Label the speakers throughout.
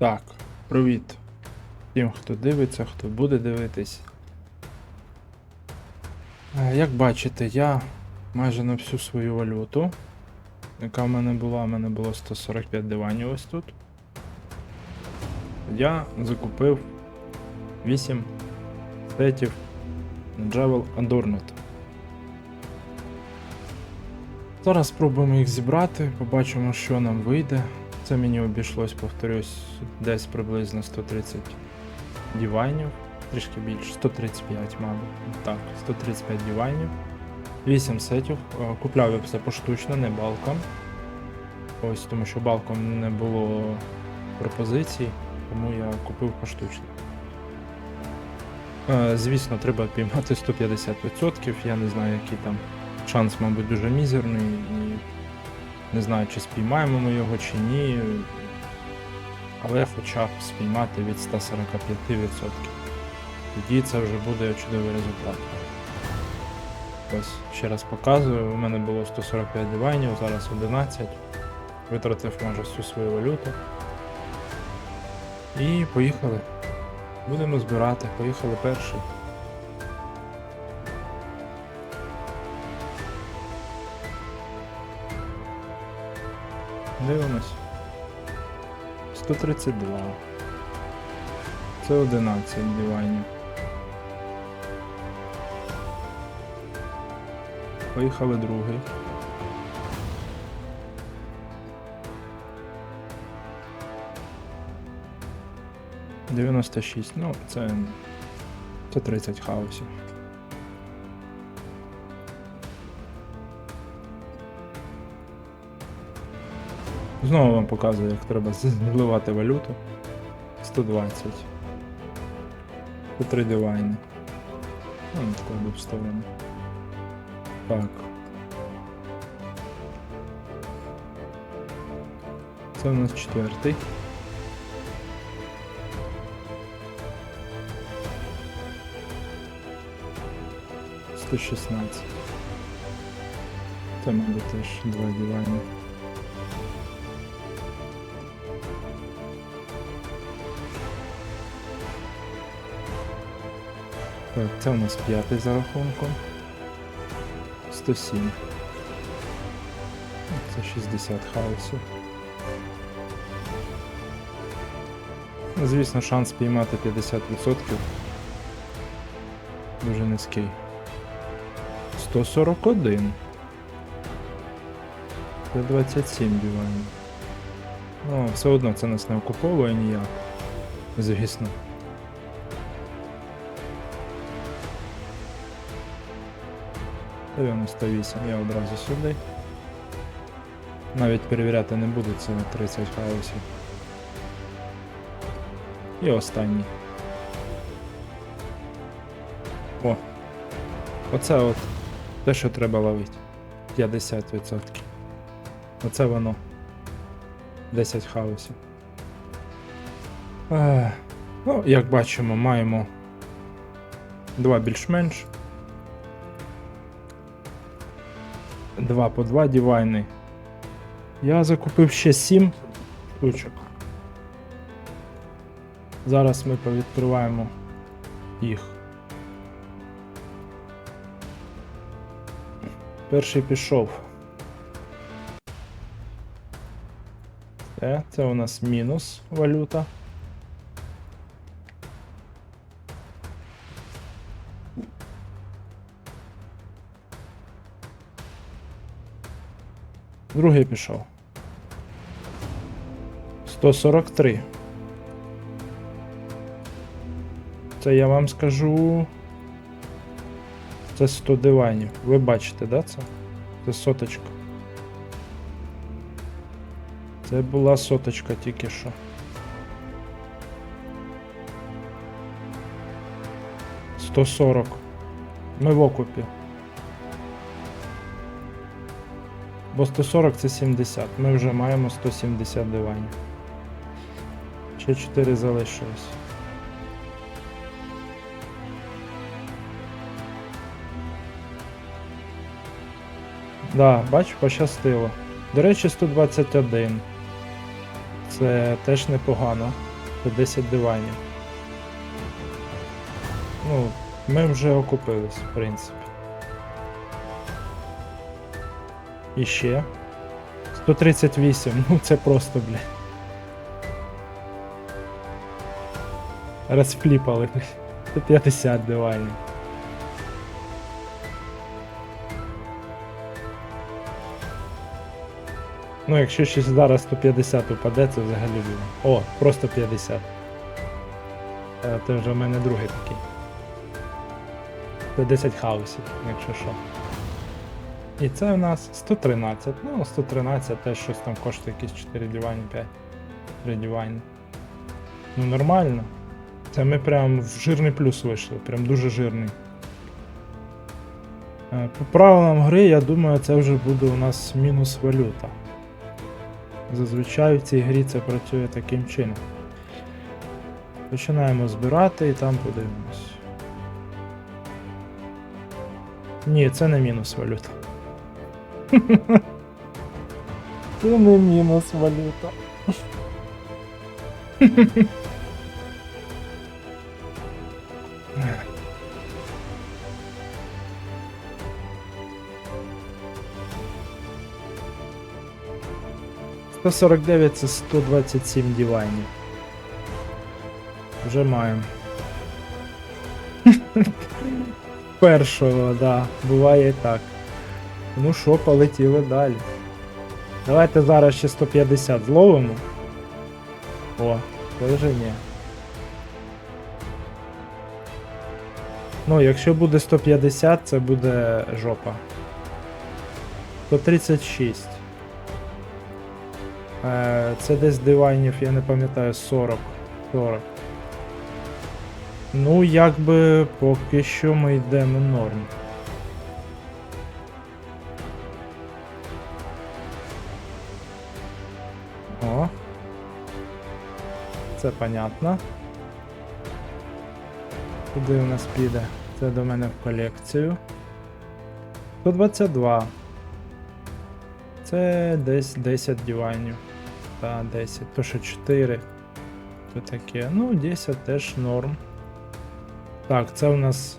Speaker 1: Так, привіт. Тим, хто дивиться, хто буде дивитись. Е, Як бачите, я майже на всю свою валюту, яка в мене була, в мене було 145 диванів ось тут. Я закупив 8 сетів Javel Adorned. Зараз спробуємо їх зібрати, побачимо, що нам вийде. Це мені обійшлось, повторюсь, десь приблизно 130 дівайнів, трішки більше, 135, мабуть. Так, 135 дівайнів. 8 сетів. Е, Купляв я все поштучно, не балком. Ось, тому що балком не було пропозицій, тому я купив поштучно. Е, Звісно, треба піймати 150%. Я не знаю, який там шанс, мабуть, дуже мізерний. Не знаю, чи спіймаємо ми його, чи ні. Але хоча б спіймати від 145%. Тоді це вже буде чудовий результат. Ось, ще раз показую, у мене було 145 дивайнів, зараз 11. Витратив майже всю свою валюту. І поїхали. Будемо збирати, поїхали перший. Дивимось. 132. Це 11 дивайнів. Поїхали другий. Дев'яносто шість. Ну, це. Це 30 хаосів. Знову вам показую, як треба зливати валюту. 120. По 3 дивайни. Ну, відкладу в сторону. Так. Це у нас четвертий. Сто шістнадцять. Це, мабуть, теж два дивайни. Це у нас п'ятий за рахунком. 107. Це 60 хаосів. Звісно, шанс піймати 50% дуже низький. 141. Це 27 дівайнів. Ну, все одно це нас не окуповує ніяк. Звісно. Дев'яносто вісім, я одразу сюди. Навіть перевіряти не буду, це 30 хаосів. І останній. О! Оце от те, що треба ловити. 50%. Оце воно. 10 хаосів. Ну, як бачимо, маємо два більш-менш. Два по два дівайни. Я закупив ще 7 штучок. Зараз ми повідкриваємо їх. Перший пішов. Це, це у нас мінус валюта. Другий пішов. 143. Це я вам скажу. Це 100 дивайнів. Ви бачите, да, це? Це соточка. Це була соточка тільки що. Сто сорок. Ми в окупі. Бо 140 це 70. Ми вже маємо 170 диванів. Ще 4 залишилось. Да, бач, пощастило. До речі, 121. Це теж непогано. Це 10 диванів. Ну, ми вже окупились, в принципі. І ще. 138, ну це просто, блядь. Розфліпали. 150 диванів. Ну, якщо ще зараз 150 упаде, це взагалі буде. О, просто 50. Е, Це вже в мене другий такий. Це 10 хаосів, якщо що. І це в нас 113. Ну, 113 теж щось там коштує якісь 4 дівайни, 5. 3 дівайни. Ну нормально. Це ми прям в жирний плюс вийшли, прям дуже жирний. Е, По правилам гри, я думаю, це вже буде у нас мінус валюта. Зазвичай в цій грі це працює таким чином. Починаємо збирати і там подивимось. Ні, це не мінус валюта. Це не мінус валюта. Сто сорок дев'ять це 127 дівайнів. Вже маємо. Першого, да, буває так. Ну що, полетіли далі. Давайте зараз ще 150 зловимо. О, це вже ні. Ну, якщо буде 150, це буде жопа. 136. Е, це десь дивайнів, я не пам'ятаю, 40. 40. Ну, якби поки що ми йдемо норм. О. Це понятно. Куди у нас піде? Це до мене в колекцію. 122. Це десь 10 дивайнів. Та 10. То що 4. То таке. Ну, 10 теж норм. Так, це у нас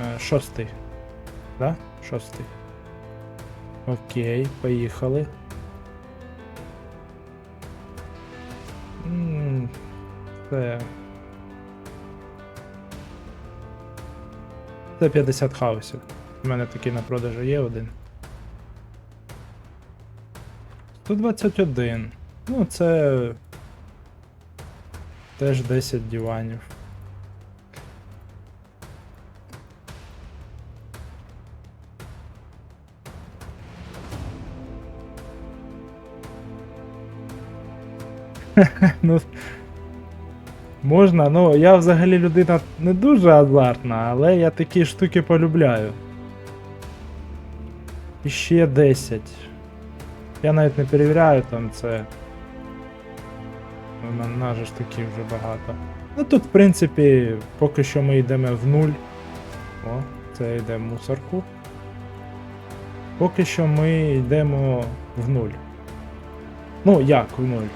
Speaker 1: е, шостий. Да? Шостий. Окей, поїхали. Це. Це 50 хаосів. У мене такий на продажу є один. 121. Ну, це. Теж 10 диванів. ну, можна, ну я взагалі людина не дуже азартна, але я такі штуки полюбляю. І ще 10. Я навіть не перевіряю там це. У мене ж таки вже багато. Ну тут, в принципі, поки що ми йдемо в нуль. О, це йде в мусорку. Поки що ми йдемо в нуль. Ну, як в нуль?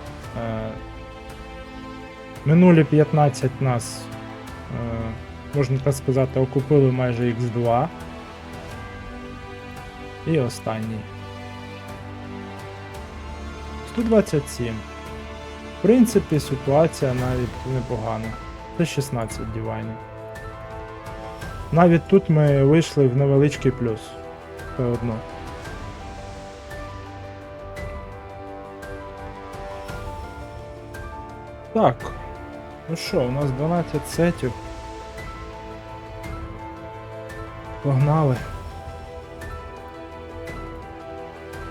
Speaker 1: Минулі 15 нас, е, можна так сказати, окупили майже X2. І останній. 127. В принципі, ситуація навіть непогана. Це 16 дівайнів. Навіть тут ми вийшли в невеличкий плюс. Все одно. Так. Ну що, у нас 12 сетів. Погнали.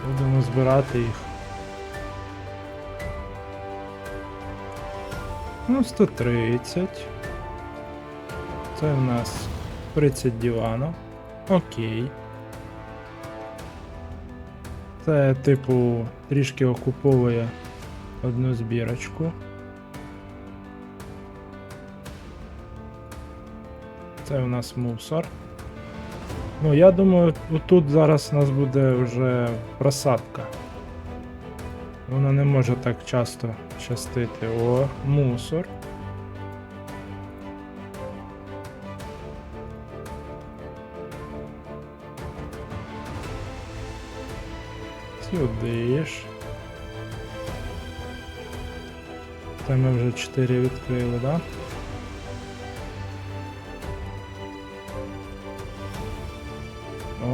Speaker 1: Будемо збирати їх. Ну, 130. Це в нас 30 диванів. Окей. Це, типу, трішки окуповує одну збірочку. Це у нас мусор. Ну, я думаю, тут зараз у нас буде вже просадка. Воно не може так часто щастити. О, мусор. Сюди ж. Це ми вже 4 відкрили, да?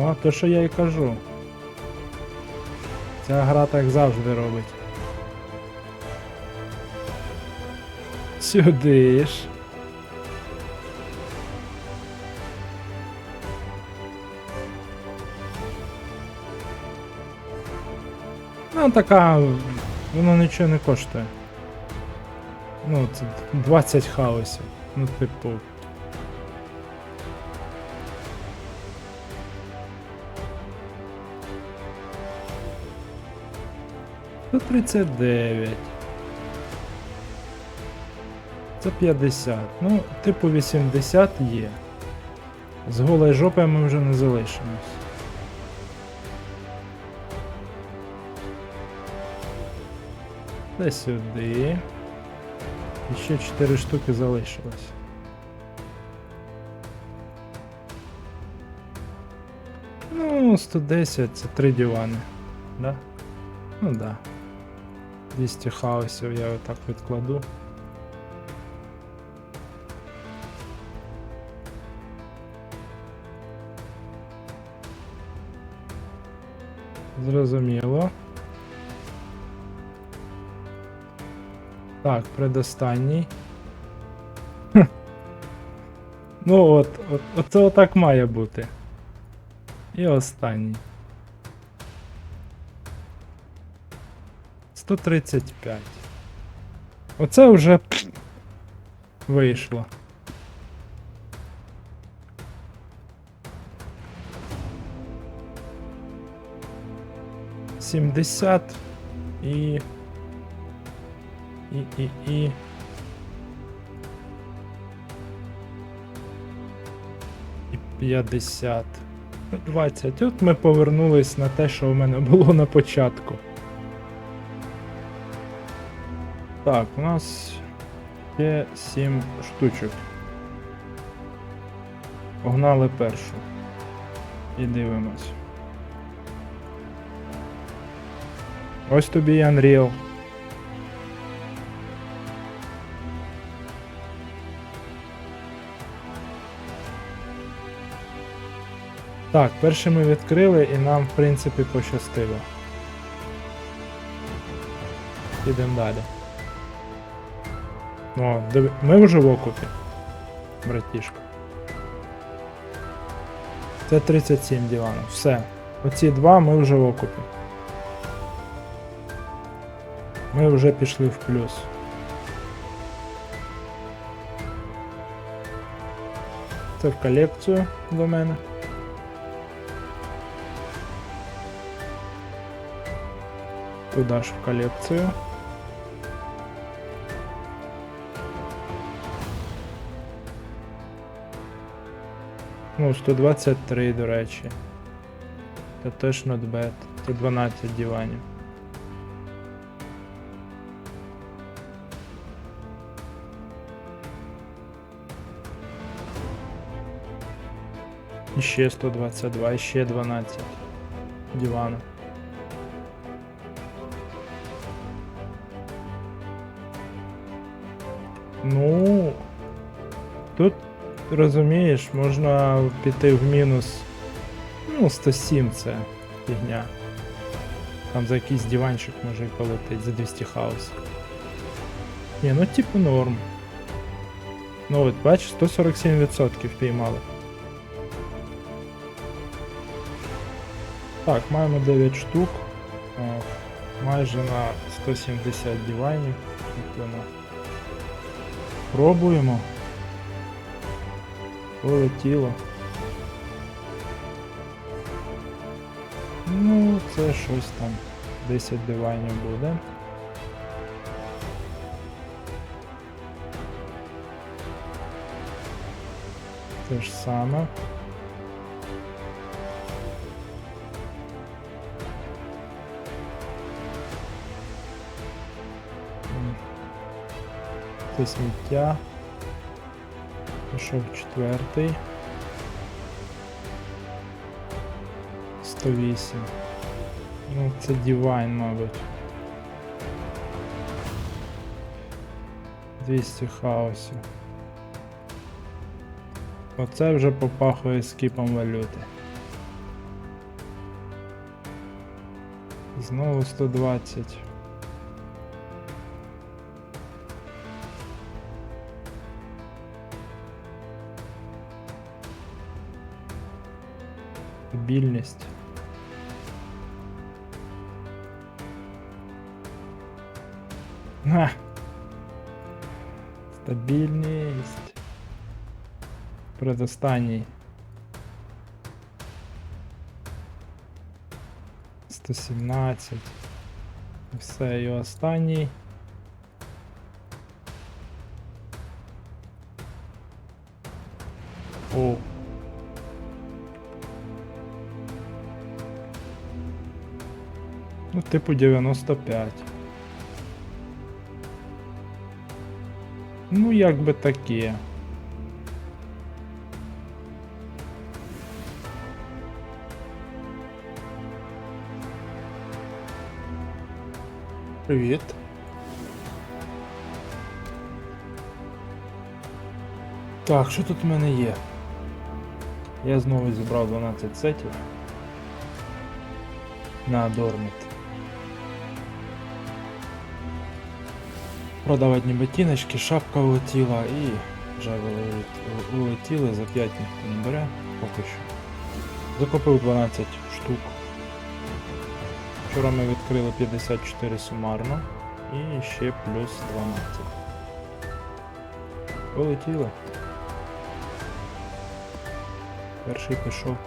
Speaker 1: О, то що я й кажу. Ця гра так завжди робить. Сюди ж. Ну, така, воно нічого не коштує. Ну, це 20 хаосів. Ну, типу. Це 39. Це 50. Ну, типу 80 є. З голої жопи ми вже не залишимось. Це сюди. І ще 4 штуки залишилось. Ну, 110 це 3 дивани. Да? Ну да. 200 хаосів я отак відкладу. Зрозуміло. Так, предостанній. Ну от, от, оце отак має бути. І останній. 135. Оце вже вийшло. Сімдесят і. І, і, і. І 50. 20. От ми повернулись на те, що у мене було на початку. Так, у нас є 7 штучок. Погнали першу. І дивимось. Ось тобі і Unreal. Так, перший ми відкрили і нам, в принципі, пощастило. Підемо далі. О, диви... ми вже в окупі, братішко. Це 37 діланів. Все. Оці два ми вже в окупі. Ми вже пішли в плюс. Це в колекцію до мене. Туда ж в колекцію. Ну, 123, до речі. Це теж not bad. Це 12 диванів. І ще 122, і ще 12 диванів. Ну. Розумієш, можна піти в мінус. Ну, 107 це фігня. Там за якийсь диванчик може і полетить, за 200 хаос. Ні, ну типу норм. Ну от, бачиш, 147% піймали. Так, маємо 9 штук. О, майже на 170 диванів. Пробуємо полетіло. Ну, це щось там 10 дивайнів буде. Те ж саме. Це сміття. Пішов четвертий. 108. Ну, це Divine, мабуть. 200 хаосів. Оце вже попахує скіпом валюти. Знову 120. Стабільність. Ха. Стабільність. Предостанній. 117. Все, і останній. Типу 95. Ну, як би таке. Привіт. Так, що тут в мене є? Я знову зібрав 12 сетів на Дорміт. Продав одні ботиночки, шапка улетіла і вже улетіли, за 5 ніхто поки що. Закупив 12 штук. Вчора ми відкрили 54 сумарно і ще плюс 12. Полетіло. Перший пішов.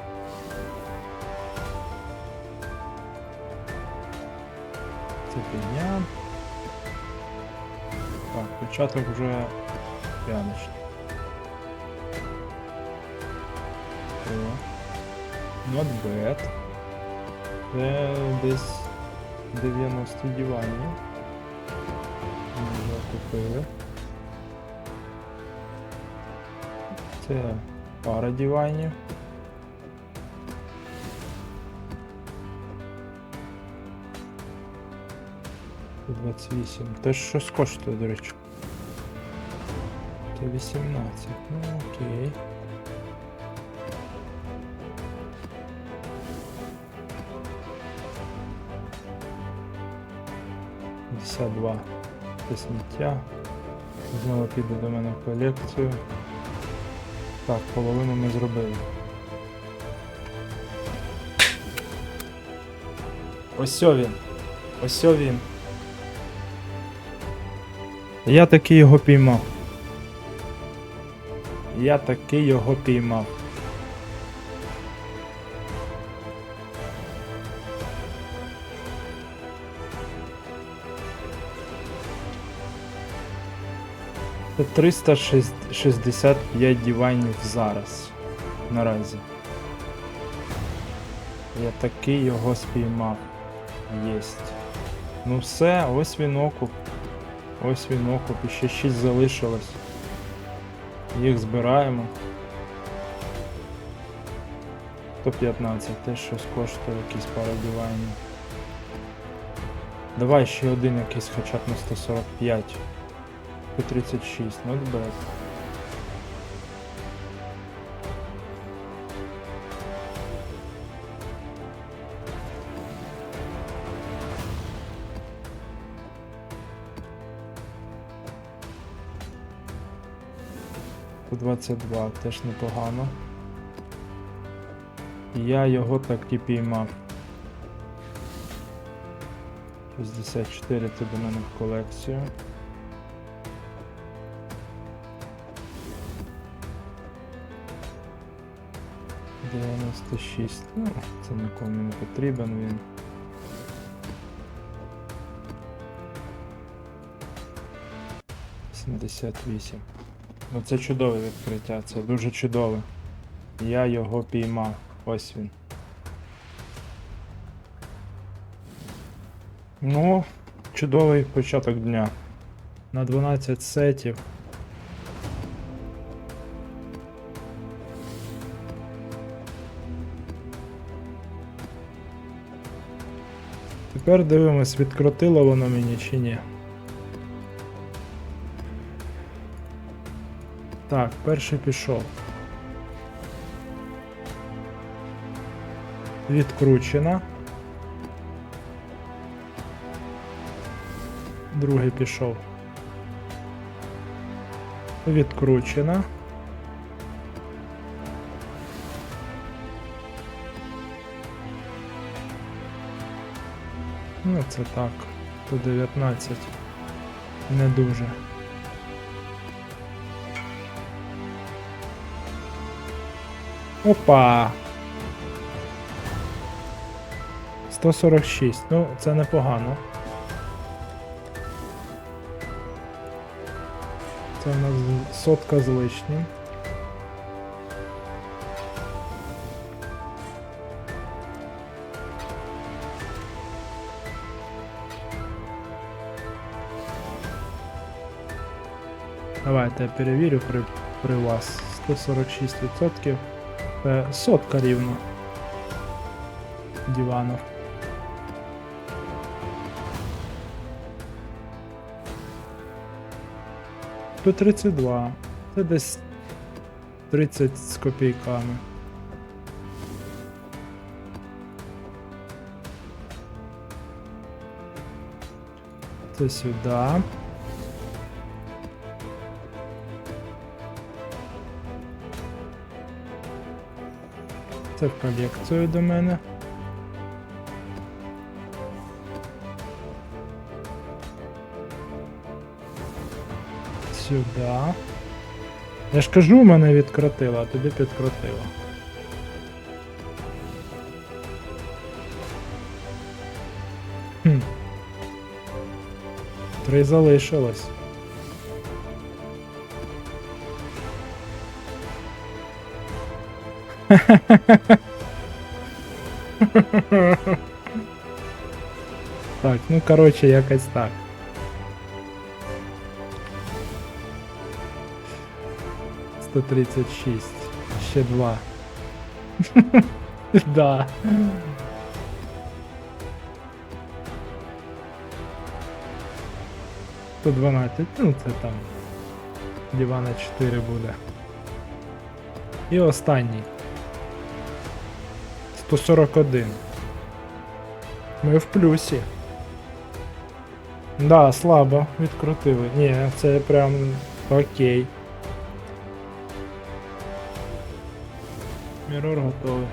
Speaker 1: Це підняв. Початок вже пряничний. О. Not bad. Це десь 90 диванів. Ми вже купили. Це пара диванів. Тут 28. Теж щось коштує, до речі. Це 18. Ну окей. П'ятдесят два. Це сміття. Знову піде до мене в колекцію. Так, половину ми зробили. Ось він. Ось він. Я таки його піймав. Я таки його піймав. Це 365 дивайнів зараз. Наразі. Я таки його спіймав. Єсть. Ну все, ось він окуп. Ось він окуп, і ще 6 залишилось. Їх збираємо. 115, теж щось коштує, якісь пара дивайні. Давай ще один якийсь хоча б на 145. По 36, not 22 теж непогано. Я його так і піймав. 64 це до мене в колекцію. Дев'яносто шість. Ну, це нікому не потрібен він. Сімдесят вісім. Ну це чудове відкриття, це дуже чудове. Я його піймав. Ось він. Ну, чудовий початок дня. на 12 сетів. Тепер дивимось, відкрутило воно мені чи ні. Так, перший пішов. Відкручена. Другий пішов. Відкручена. Ну, це так. По 19. Не дуже. Опа! 146. Ну, це непогано. Це в нас сотка з лишнім. Давайте я перевірю при, при вас. 146%. Це сотка рівно. Диванов. Тут 32. Це десь 30 з копійками. Це сюди. Це в колекцію до мене. Сюди. Я ж кажу, мене відкрутило, а тобі підкрутило. Хм. Три залишилось. Так, ну коротше, якось так. Сто тридцять шість. Ще два. Да. Сто дванадцять, ну це там. Дивана 4 буде. І останній. 141. Ми в плюсі. Да, слабо відкрутили. Ні, це прям окей. Мірор готовий.